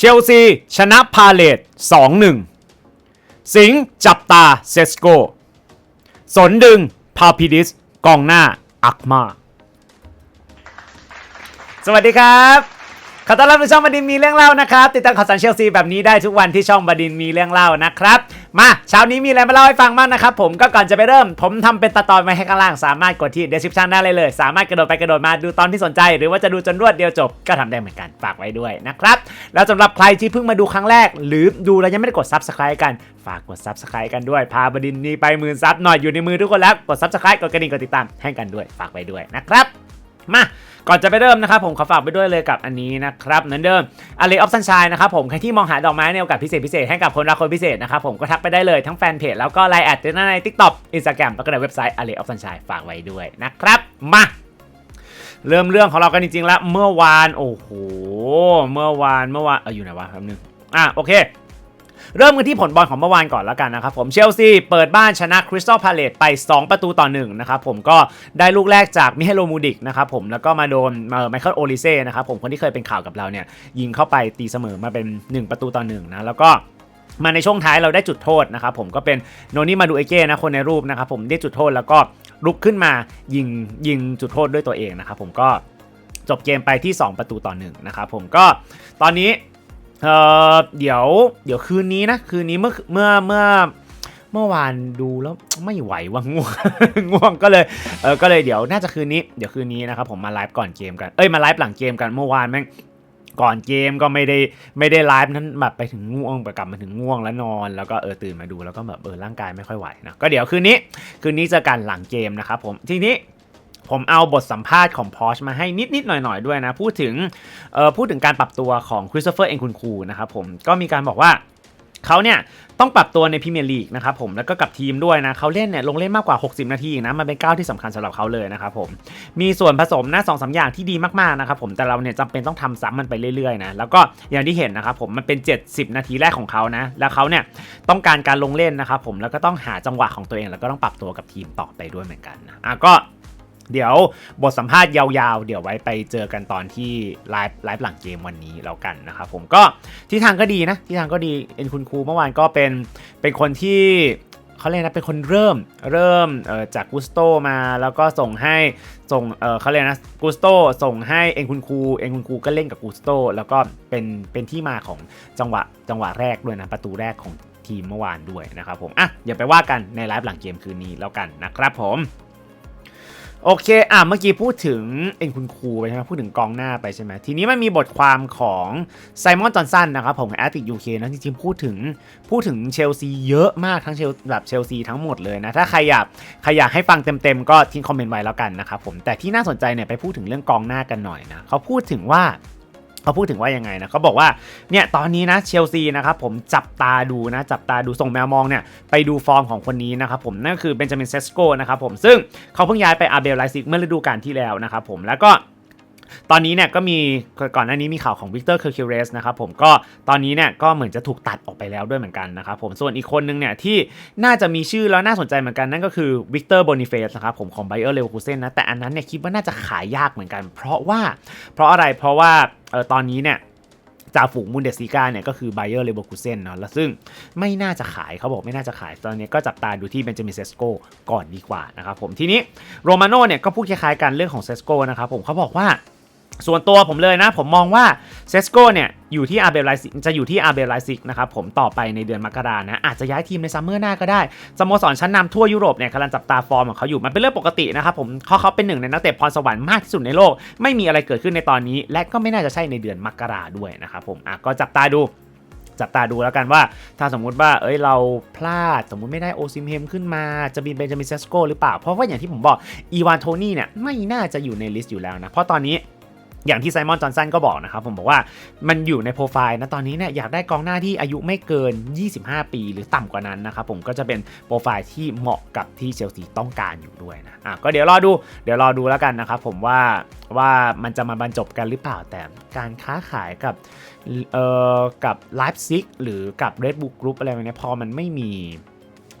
เชลซี ชนะพาเลต2-1 สิงห์จับตาเซสโก สนดึง พาพิดิส กองหน้า อักมา สวัสดีครับ ขอต้อนรับสู่ช่องบดินมีเรื่องเล่านะครับติดตามข่าวสารเชลซีแบบนี้ได้ทุกวันที่ช่องบดินมีเรื่องเล่านะครับมาเช้านี้มีอะไรมาเล่าให้ฟังบ้างนะครับผมก็ก่อนจะไปเริ่ม ผมทำเป็นตะตอนไว้ให้ข้างล่างสามารถกดที่ description ได้เลยเลย สามารถกระโดดไปกระโดดมาดูตอนที่สนใจ หรือว่าจะดูจนรวดเดียวจบก็ทำได้เหมือนกันฝากไว้ด้วยนะครับแล้วสำหรับใครที่เพิ่งมาดูครั้งแรก หรือดูแล้วยังไม่ได้กด subscribe กันฝากกด subscribe กันด้วยพาบดินนี้ไปหมื่นซับหน่อยอยู่ในมือทุกคนแล้วกด subscribe กดกระดิ่งกดติดตามให้กันด้วยฝากไว้ด้วยนะครับ มาก่อนจะไปเริ่มนะครับผมขอฝากไปด้วยเลยกับอันนี้นะครับเหมือนเดิมอเลออฟซันช n ยนะครับผมใครที่มองหาดอกไม้ในโอกาสพิเศษพิเศษให้กับคนรักคนพิเศษนะครับผมก็ทักไปได้เลยทั้งแฟนเพจแล้วก็ไลน์แอดในทิกต็อกอินสตาแกรมแล้วก็ในเว็บไซต์อเลออฟซันช n ยฝากไว้ด้วยนะครับมาเริ่มเรื่องของเรากันจริงๆแล้วเมื่อวานโอ้โหเมื่อวานเมื่อวานเอออยู่ไหนวะแป๊บนึงอะโอเค เริ่มกันที่ผลบอลของเมื่อวานก่อนแล้วกันนะครับผมเชลซีเปิดบ้านชนะคริสตัลพาเลตไป 2 ประตูต่อ1นะครับผมก็ได้ลูกแรกจากมิเฮโลมูดิกนะครับผมแล้วก็มาโดนไมเคิลโอลิเซ่นะครับผมคนที่เคยเป็นข่าวกับเราเนี่ยยิงเข้าไปตีเสมอมาเป็น 1 ประตูต่อ1นะแล้วก็มาในช่วงท้ายเราได้จุดโทษนะครับผมก็เป็นโนนี่มาดูเอเก้นะคนในรูปนะครับผมได้จุดโทษแล้วก็ลุกขึ้นมายิงยิงจุดโทษด้วยตัวเองนะครับผมก็จบเกมไปที่ 2 ประตูต่อ1นะครับผมก็ตอนนี้ เออเดี๋ยวเดี๋ยวคืนนี้นะคืนนี้เมื่อเมื่อเมื่อเมื่อวานดูแล้วไม่ไหวว่าง่วงง่วงก็เลยเออก็เลยเดี๋ยวน่าจะคืนนี้เดี๋ยวคืนนี้นะครับผมมาไลฟ์ก่อนเกมกันเอ้ยมาไลฟ์หลังเกมกันเมื่อวานแม่งก่อนเกมก็ไม่ได้ไม่ได้ไลฟ์นั้นแบบไปถึงง่วงไปกลับมาถึงง่วงแล้วนอน แล้วก็เออตื่นมาดูแล้วก็แบบเออร่างกายไม่ค่อยไหวนะก็เดี๋ยวคืนนี้คืนนี้เจอกันหลังเกมนะครับผมทีนี้ ผมเอาบทสัมภาษณ์ของพอชมาให้นิด ๆ หน่อย ๆ ด้วยนะ พูดถึงพูดถึงการปรับตัวของคริสโตเฟอร์เองคุณคูนะครับผมก็มีการบอกว่าเขาเนี่ยต้องปรับตัวในพรีเมียร์ลีกนะครับผมแล้วก็กับทีมด้วยนะเขาเล่นเนี่ยลงเล่นมากกว่า 60 นาทีนะมันเป็นก้าวที่สำคัญสำหรับเขาเลยนะครับผมมีส่วนผสมนะสองสาอย่างที่ดีมากๆนะครับผมแต่เราเนี่ยจำเป็นต้องทำซ้ำมันไปเรื่อยๆนะแล้วก็อย่างที่เห็นนะครับผมมันเป็น 70 นาทีแรกของเขานะแล้วเขาเนี่ยต้องการการลงเล่นนะครับผมแล้วก็ต้องหาจังหวะของตัวเอง แล้วก็ต้องปรับตัวกับทีมต่อไปด้วยเหมือนกันนะอะก็ เดี๋ยวบทสัมภาษณ์ยาวๆ เดี๋ยวไว้ไปเจอกันตอนที่ไลฟ์ไลฟ์หลังเกมวันนี้แล้วกันนะครับผมก็ที่ทางก็ดีนะ ที่ทางก็ดีเอ็นคุณครูเมื่อวานก็เป็นเป็นคนที่เขาเรียกนะเป็นคนเริ่มเริ่มจากกุสโตมาแล้วก็ส่งให้ส่งเอ่อเขาเรียกนะกุสโตส่งให้เอ็นคุณครูเอ็นคุณครูก็เล่นกับกุสโตแล้วก็เป็นเป็นที่มาของจังหวะจังหวะแรกด้วยนะประตูแรกของทีมเมื่อวานด้วยนะครับผมอะอย่าไปว่ากันในไลฟ์หลังเกมคืนนี้แล้วกันนะครับผม โอเค อะ เมื่อกี้พูดถึงเอ็นคุณครูไปใช่ไหมพูดถึงกองหน้าไปใช่ไหมทีนี้มันมีบทความของไซมอนจอห์นสันนะครับ ผมแอตติกยูเคนะจริงๆ พูดถึงพูดถึงเชลซีเยอะมากทั้งเชลแบบเชลซีทั้งหมดเลยนะ ถ้าใครอยากใครอยากให้ฟังเต็มๆ ก็ทิ้งคอมเมนต์ไว้แล้วกันนะครับผมแต่ที่น่าสนใจเนี่ยไปพูดถึงเรื่องกองหน้ากันหน่อยนะเขาพูดถึงว่า เขาพูดถึงว่ายังไงนะเขาบอกว่าเนี่ยตอนนี้นะเชลซีนะครับผมจับตาดูนะจับตาดูส่งแมวมองเนี่ยไปดูฟอร์มของคนนี้นะครับผมนั่นก็คือเบนจามินเซสโกนะครับผมซึ่งเขาเพิ่งย้ายไปอาเบลไลซิกเมื่อฤดูกาลที่แล้วนะครับผมแล้วก็ ตอนนี้เนี่ยก็มีก่อนหน้านี้มีข่าวของวิกเตอร์เคอร์คิวเรสนะครับผมก็ตอนนี้เนี่ยก็เหมือนจะถูกตัดออกไปแล้วด้วยเหมือนกันนะครับผมส่วนอีกคนนึงเนี่ยที่น่าจะมีชื่อแล้วน่าสนใจเหมือนกันนั่นก็คือวิกเตอร์โบนิเฟสนะครับผมของไบเออร์เลวคูเซนนะแต่อันนั้นเนี่ยคิดว่าน่าจะขายยากเหมือนกัน เพราะว่าเพราะอะไรเพราะว่าเออตอนนี้เนี่ยจ่าฝูงมุนเดสซิก้าเนี่ยก็คือไบเออร์เลเวอร์คูเซนเนาะแล้วซึ่งไม่น่าจะขายเขาบอกไม่น่าจะขาย ตอนนี้ก็จับตาดูที่เบนจามินเซสโกก่อนดีกว่านะครับผมทีนี้โรมาโน่เนี่ยก็พูดคล้ายๆกันเรื่องของเซสโกนะครับผมเขาบอกว่า ส่วนตัวผมเลยนะ ผมมองว่าเซสโกเนี่ยอยู่ที่อาเบลไลซิกจะอยู่ที่อาเบลไลซิกนะครับผมต่อไปในเดือนมกรานะ อาจจะย้ายทีมในซัมเมอร์หน้าก็ได้สโมสรชั้นนำทั่วยุโรปเนี่ยกำลังจับตาฟอร์มของเขาอยู่ มันเป็นเรื่องปกตินะครับผมเขาเขาเป็นหนึ่งในนักเตะพรสวรรค์มากที่สุดในโลก ไม่มีอะไรเกิดขึ้นในตอนนี้ และก็ไม่น่าจะใช่ในเดือนมกราด้วยนะครับผมอะก็จับตาดูจับตาดูแล้วกันว่า ถ้าสมมุติว่าเอ้ยเราพลาดสมมุติไม่ได้โอซิมเฮมขึ้นมาจะมีเบนจามินเซสโกหรือเปล่า เพราะว่าอย่างที่ผมบอกอีวานโทนี่เนี่ยไม่น่าจะอยู่ในลิสต์อยู่แล้วนะเพราะตอนนี้ อย่างที่ไซมอนจอห์นสันก็บอกนะครับผมบอกว่ามันอยู่ในโปรไฟล์นะตอนนี้เนี่ยอยากได้กองหน้าที่อายุไม่เกิน 25 ปีหรือต่ำกว่านั้นนะครับผมก็จะเป็นโปรไฟล์ที่เหมาะกับที่เชลซีต้องการอยู่ด้วยนะอะก็เดี๋ยวรอดูเดี๋ยวรอดูแล้วกันนะครับผมว่าว่ามันจะมาบรรจบกันหรือเปล่าแต่การค้าขายกับเอ่อกับไลฟ์ซิกหรือกับ Red Bull Group อะไรแบบเนี้ยพอมันไม่มี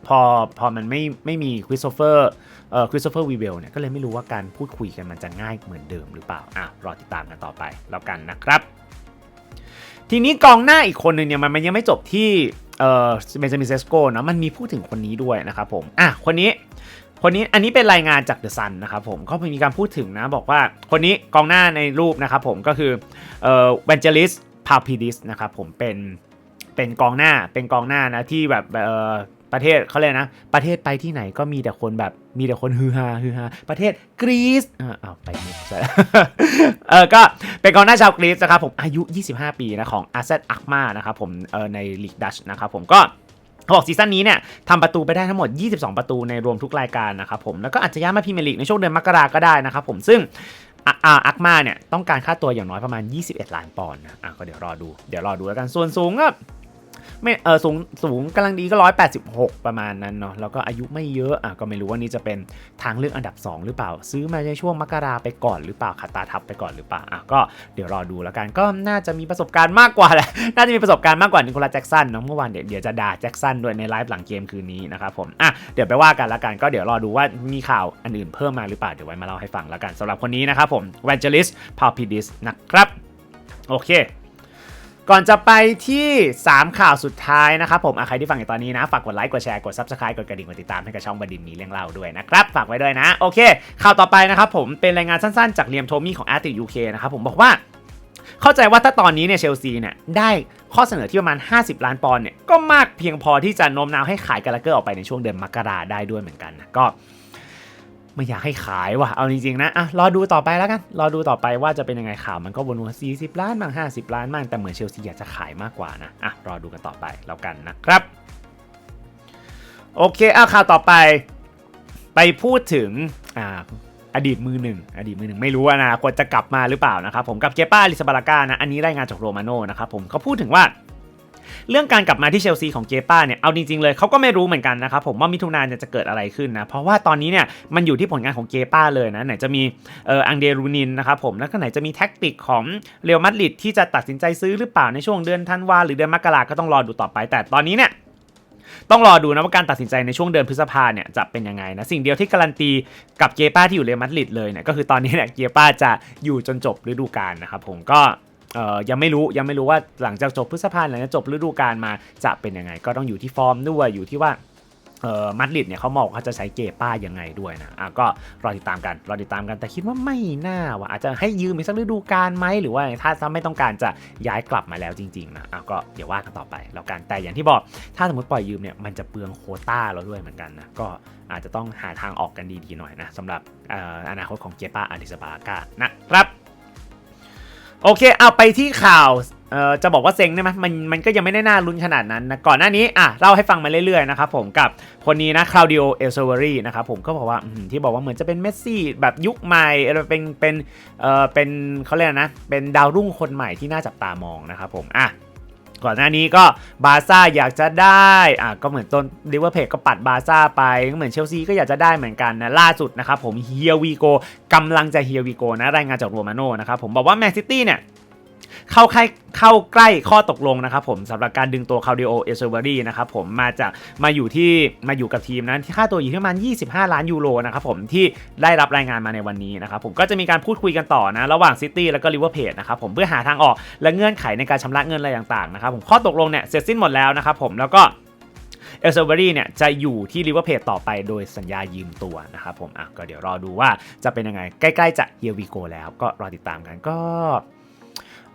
พอพอมันไม่ไม่มีคริสโตเฟอร์เอ่อคริสโตเฟอร์วีเวลเนี่ยก็เลยไม่รู้ว่าการพูดคุยกันมันจะง่ายเหมือนเดิมหรือเปล่าอะรอติดตามกันต่อไปแล้วกันนะครับทีนี้กองหน้าอีกคนหนึ่งเนี่ยมันมันยังไม่จบที่เอ่อเบนจามินเซสโกนะมันมีพูดถึงคนนี้ด้วยนะครับผมอะคนนี้คนนี้อันนี้เป็นรายงานจากเดอะซันนะครับผมก็มีการพูดถึงนะบอกว่าคนนี้กองหน้าในรูปนะครับผมก็คือเอ่อเวนเจลิสพาพิดิสนะครับผมเป็นเป็นกองหน้าเป็นกองหน้านะที่แบบเอ่อ ประเทศเขาเลยนะ ประเทศไปที่ไหนก็มีแต่คนแบบมีแต่คนฮือฮาฮือฮาประเทศกรีซอ่าเอาไปมุกซะเออก็เป็นกองหน้าชาวกรีซนะครับผมอายุ 25 ปีนะของอาเซตอักมานะครับผมเออในลีกดัชนะครับผมก็เขาบอกซีซั่นนี้เนี่ยทำประตูไปได้ทั้งหมด 22 ประตูในรวมทุกรายการนะครับผมแล้วก็อาจจะย้ายมาพรีเมียร์ลีกในช่วงเดือนมกราก็ได้นะครับผมซึ่งอักมาเนี่ยต้องการค่าตัวอย่างน้อยประมาณ 21 ล้านปอนด์นะอะก็เดี๋ยวรอดูเดี๋ยวรอดูแล้วกันส่วนสูงก็ ไม่เออสูงสูงกำลังดีก็ 186 ประมาณนั้นเนาะแล้วก็อายุไม่เยอะอะก็ไม่รู้ว่านี่จะเป็นทางเลือกอันดับ 2 หรือเปล่า ซื้อมาในช่วงมกราไปก่อนหรือเปล่าขัดตาทับไปก่อนหรือเปล่าอะก็เดี๋ยวรอดูแล้วกันก็น่าจะมีประสบการณ์มากกว่าแหละน่าจะมีประสบการณ์มากกว่านิโคลัสแจ็กสันเนาะเมื่อวานเดี๋ยวเดี๋ยวจะด่าแจ็กสันด้วยในไลฟ์หลังเกมคืนนี้นะครับผมอะเดี๋ยวไปว่ากันแล้วกันก็เดี๋ยวรอดูว่ามีข่าวอันอื่นเพิ่มมาหรือเปล่าเดี๋ยวไว้มาเล่าให้ฟังแล้วกันสำหรับคนนี้นะครับผมแวนเจลิสพาวพิดิสนะครับโอเค ก่อนจะไปที่ 3 ข่าวสุดท้ายนะครับผมใครที่ฟังอยู่ตอนนี้นะ ฝากกดไลค์กดแชร์กด Subscribe กดกระดิ่งกดติดตามให้กับช่องบดินมีเรื่องเล่าด้วยนะครับ ฝากไว้ด้วยนะ โอเค ข่าวต่อไปนะครับผมเป็นรายงานสั้นๆ จากเลียมโทมี่ของ a r t i UK นะครับผมบอกว่าเข้าใจว่าถ้าตอนนี้เนี่ยเชลซีเนี่ยได้ข้อเสนอที่ประมาณ 50 ล้านปอนด์เนี่ยก็มากเพียงพอที่จะโน้มน้าวให้ขายกาลาเกอร์ออกไปในช่วงเดือนมกราได้ด้วยเหมือนกันนะก็ ไม่อยากให้ขายว่ะ เอาจริงๆนะ อะ รอดูต่อไปแล้วกัน รอดูต่อไปว่าจะเป็นยังไงข่าวมันก็วนๆ40 ล้านบ้าง50 ล้านบ้างแต่เหมือนเชลซีอยากจะขายมากกว่านะ อะ รอดูกันต่อไปแล้วกันนะครับ โอเคอะข่าวต่อไป ไปพูดถึง อ่าอดีตมือหนึ่งอดีตมือหนึ่งไม่รู้ว่านะควรจะกลับมาหรือเปล่านะครับผมกับเกป้าลิซาบาลากานะอันนี้รายงานจากโรมาโนนะครับผมเขาพูดถึงว่า เรื่องการกลับมาที่เชลซีของเจป้าเนี่ยเอาจริงๆเลยเขาก็ไม่รู้เหมือนกันนะครับผมว่ามิถุนายนจะเกิดอะไรขึ้นนะเพราะว่าตอนนี้เนี่ยมันอยู่ที่ผลงานของเจป้าเลยนะไหนจะมีเอออังเดรูนินนะครับผมแล้วก็ไหนจะมีแท็กติกของเรอัลมาดริดที่จะตัดสินใจซื้อหรือเปล่าในช่วงเดือนธันวาหรือเดือนมกราก็ต้องรอดูต่อไปแต่ตอนนี้เนี่ยต้องรอดูนะว่าการตัดสินใจในช่วงเดือนพฤษภาเนี่ยจะเป็นยังไงนะ สิ่งเดียวที่การันตีกับเกป้าที่อยู่เรอัลมาดริดเลยเนี่ยก็คือตอนนี้เนี่ยเกป้าจะอยู่จนจบฤดูกาลนะครับผมก็ ยังไม่รู้ยังไม่รู้ว่าหลังจากจบพฤษภาหลังจากจบฤดูกาลมาจะเป็นยังไง ก็ต้องอยู่ที่ฟอร์มด้วยอยู่ที่ว่ามาดริดเนี่ยเขามองเขาจะใช้เกป้ายังไงด้วยนะอะก็รอติดตามกันรอติดตามกันแต่คิดว่าไม่น่าว่ะอาจจะให้ยืมอีกสักฤดูกาลไหมหรือว่าถ้าถ้าไม่ต้องการจะย้ายกลับมาแล้วจริงๆนะอะก็เดี๋ยวว่ากันต่อไปแล้วกันแต่อย่างที่บอกถ้าสมมติปล่อยยืมเนี่ยมันจะเปลืองโคต้าเราด้วยเหมือนกันนะก็อาจจะต้องหาทางออกกันดีๆหน่อยนะสำหรับอออนาคตของเกป้าอาริสบากานะครับ โอเค เอาไปที่ข่าวเอ่อจะบอกว่าเซ็งได้ไหมมันมันก็ยังไม่ได้น่าลุ้นขนาดนั้นนะก่อนหน้านี้อะเล่าให้ฟังมาเรื่อยๆนะครับผมกับคนนี้นะคลาวดิโอเอลโซเวอรี่นะครับผมก็บอกว่าที่บอกว่าเหมือนจะเป็นเมสซี่แบบยุคใหม่เป็นเป็นเอ่อเป็นเขาเรียกนะเป็นดาวรุ่งคนใหม่ที่น่าจับตามองนะครับผมอะ ก่อนหน้านี้ก็บาซ่าอยากจะได้อะก็เหมือนต้นลิเวอร์เพจก็ปัดบาซ่าไปก็เหมือนเชลซีก็อยากจะได้เหมือนกันนะล่าสุดนะครับผมเฮียวีโกกำลังจะเฮียวีโกนะรายงานจากโรมาโน่นะครับผมบอกว่าแมนซิตี้เนี่ย เข้าใกล้เข้าใกล้ข้อตกลงนะครับผมสำหรับการดึงตัวคา u ดิโอเอเซอร์เบอรี่นะครับผมมาจากมาอยู่ที่มาอยู่กับทีมนั้นที่ค่าตัวอยู่ที่ประมาณ 25 ล้านยูโรนะครับผมที่ได้รับรายงานมาในวันนี้นะครับผมก็จะมีการพูดคุยกันต่อนะ ระหว่างซิตี้แล้วก็ลิเวอร์เพจนะครับผมเพื่อหาทางออกและเงื่อนไขในการชำระเงินอะไรต่างๆนะครับผมข้อตกลงเนี่ยเสร็จสิ้นหมดแล้วนะครับผมแล้วก็เอลเซอร์เบอรี่เนี่ยจะอยู่ที่ลิเวอร์เพจต่อไปโดยสัญญายืมตัวนะครับผมอะก็เดี๋ยวรอดูว่าจะเป็นยังไงใกล้ ๆ จะเฮียวีโกแล้วก็รอติดตามกันก็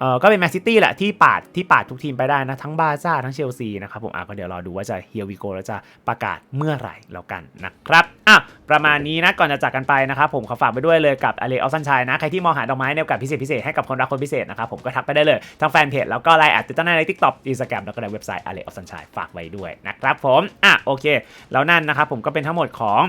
ออก็เป็นแมนซิตี้แหละที่ปาดที่ปาดทุกทีมไปได้นะทั้งบาซ่าทั้งเชลซีนะครับผมอะก็เดี๋ยวรอดูว่าจะเฮียวีโกแล้วจะประกาศเมื่อไหร่แล้วกันนะครับอะประมาณนี้นะก่อนจะจากกันไปนะครับผมขอฝากไปด้วยเลยกับอเลออฟซันชัยนะใครที่มองหาดอกไม้ในโอกาสพิเศษพิเศษให้กับคนรักคนพิเศษนะครับผมก็ทักไปได้เลยทั้งแฟนเพจแล้วก็ไลน์แอดติดตั้งในทิกต็อกอินสตาแกรมแล้วก็ในเว็บไซต์อเลออฟซันชัยฝากไว้ด้วยนะครับผมอะโอเค แล้วนั่นนะครับผมก็เป็นทั้งหมดของ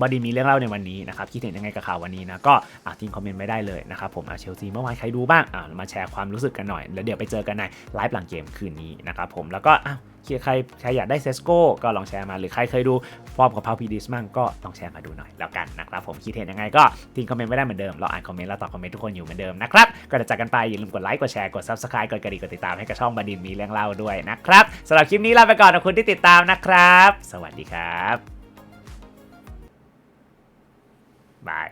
บอดีมีเรื่องเล่าในวันนี้นะครับคิดเห็นยังไงกับข่าววันนี้นะก็อะทิ้งคอมเมนต์ไม่ได้เลยนะครับผมอะเชลซีเมื่อวานใครดูบ้างอะมาแชร์ความรู้สึกกันหน่อย แล้วเดี๋ยวไปเจอกันในไลฟ์หลังเกมคืนนี้นะครับผมแล้วก็อ้าวใครใครอยากได้เซสโก้ก็ลองแชร์มาหรือใครเคยดูฟอร์มกับพาวพีดิสมั่งก็ลองแชร์มาดูหน่อยแล้วกันนะครับผมคิดเห็นยังไงก็ทิ้งคอมเมนต์ไม่ได้เหมือนเดิมเราอ่านคอมเมนต์แล้วตอบคอมเมนต์ทุกคนอยู่เหมือนเดิมนะครับก็จะจากกันไปอย่าลืมกดไลค์กดแชร์กด subscribe กดกระดิ่งกดติดตามให้กับช่องบดินมีเรื่องเล่าด้วยนะครับสำหรับคลิปนี้ลาไปก่อนขอบคุณที่ติดตามนะครับ สวัสดีครับ บาย